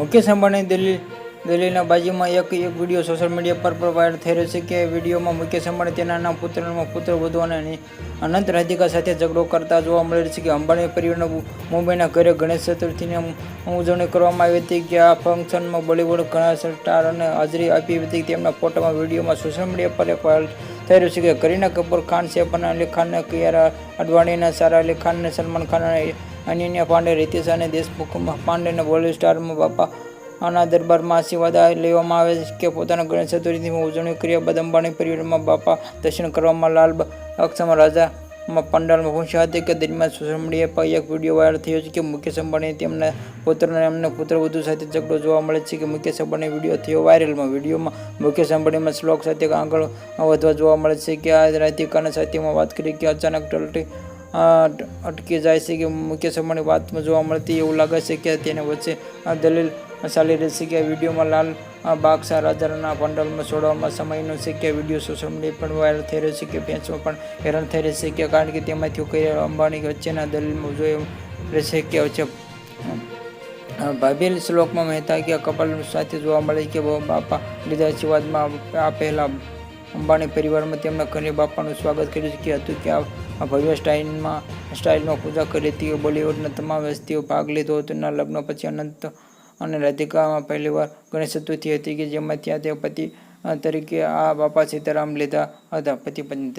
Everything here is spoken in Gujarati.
મુકેશ અંબાણી દિલ્હી, દિલ્હીના બાજુમાં એક એક વીડિયો સોશિયલ મીડિયા પર વાયરલ થઈ રહ્યો છે કે વિડીયોમાં મુકેશ અંબાણી તેના પુત્રનો પુત્ર વધુ અને અનંત રાધિકા સાથે ઝઘડો કરતા જોવા મળી છે કે અંબાણી પરિવારના મુંબઈના ઘરે ગણેશ ચતુર્થીની ઉજવણી કરવામાં આવી હતી કે આ ફંક્શનમાં બોલિવૂડ ઘણા સ્ટાર અને હાજરી આપી હતી. તેમના ફોટામાં વિડીયોમાં સોશિયલ મીડિયા પર એક વાયરલ થઈ રહ્યું છે કે કરીના કપૂર ખાન સૈફ અલી ખાન, કિયારા અડવાણીના સારા અલી ખાન અને સલમાન ખાન અને અનન્યા પાંડે રીતિશ અને દેશમુખ પાંડે અને બોલિવૂડ સ્ટારમાં બાપા આના દરબારમાં આશીર્વાદ લેવામાં આવે છે કે પોતાના ગણેશ ચતુર્થીની ઉજવણી કર્યા બાદ અંબાણી પરિવારમાં બાપા દર્શન કરવામાં લાલ અક્ષમાં રાજામાં પંડાલમાં પહોંચ્યા હતા કે દરમિયાન સોશિયલ મીડિયા પર એક વીડિયો વાયરલ થયો છે કે મુકેશ અંબાણી તેમના પુત્રને પુત્ર વધુ સાથે ઝઘડો જોવા મળે છે કે મુકેશ અંબાણી વીડિયો થયો વાયરલમાં. વિડીયોમાં મુકેશ અંબાણીમાં શ્લોક સાથે આગળ વધવા જોવા મળે છે કે આ રાધિકાના સાથેમાં વાત કરી કે અચાનક ટલટી અટકી જાય છે કે મુકેશ અંબાણી વાતમાં જોવા મળતી એવું લાગે છે કે તેને વચ્ચે દલીલ ચાલી રહી છે કે વિડીયોમાં લાલ બાગસા રાજાના પંડલમાં છોડવામાં સમયનો છે કે વીડિયો સોશિયલ મીડિયા પર વાયરલ થઈ રહ્યો છે કે ફેન્સમાં પણ હેરાન થઈ રહી છે કે કારણ કે તેમાંથી કઈ અંબાણી વચ્ચેના દલીલમાં જોઈ રહેશે કે વચ્ચે ભાભેલ શ્લોકમાં મહેતા કે કપલ સાથે જોવા મળે કે બાપા લીધા આશીર્વાદમાં આ પહેલાં અંબાણી પરિવારમાં તેમના ઘરે બાપાનું સ્વાગત કર્યું કે હતું કે આ ભવ્ય સ્ટાઇલમાં સ્ટાઇલમાં પૂજા કરી હતી. બોલિવૂડના તમામ હસ્તીઓ ભાગ લીધો હતો. ના લગ્ન પછી અનંત અને રાધિકામાં પહેલીવાર ગણેશ ચતુર્થી હતી કે જેમાં ત્યાં તે પતિ તરીકે આ બાપા સીતારામ લીધા હતા. પતિ પત્ની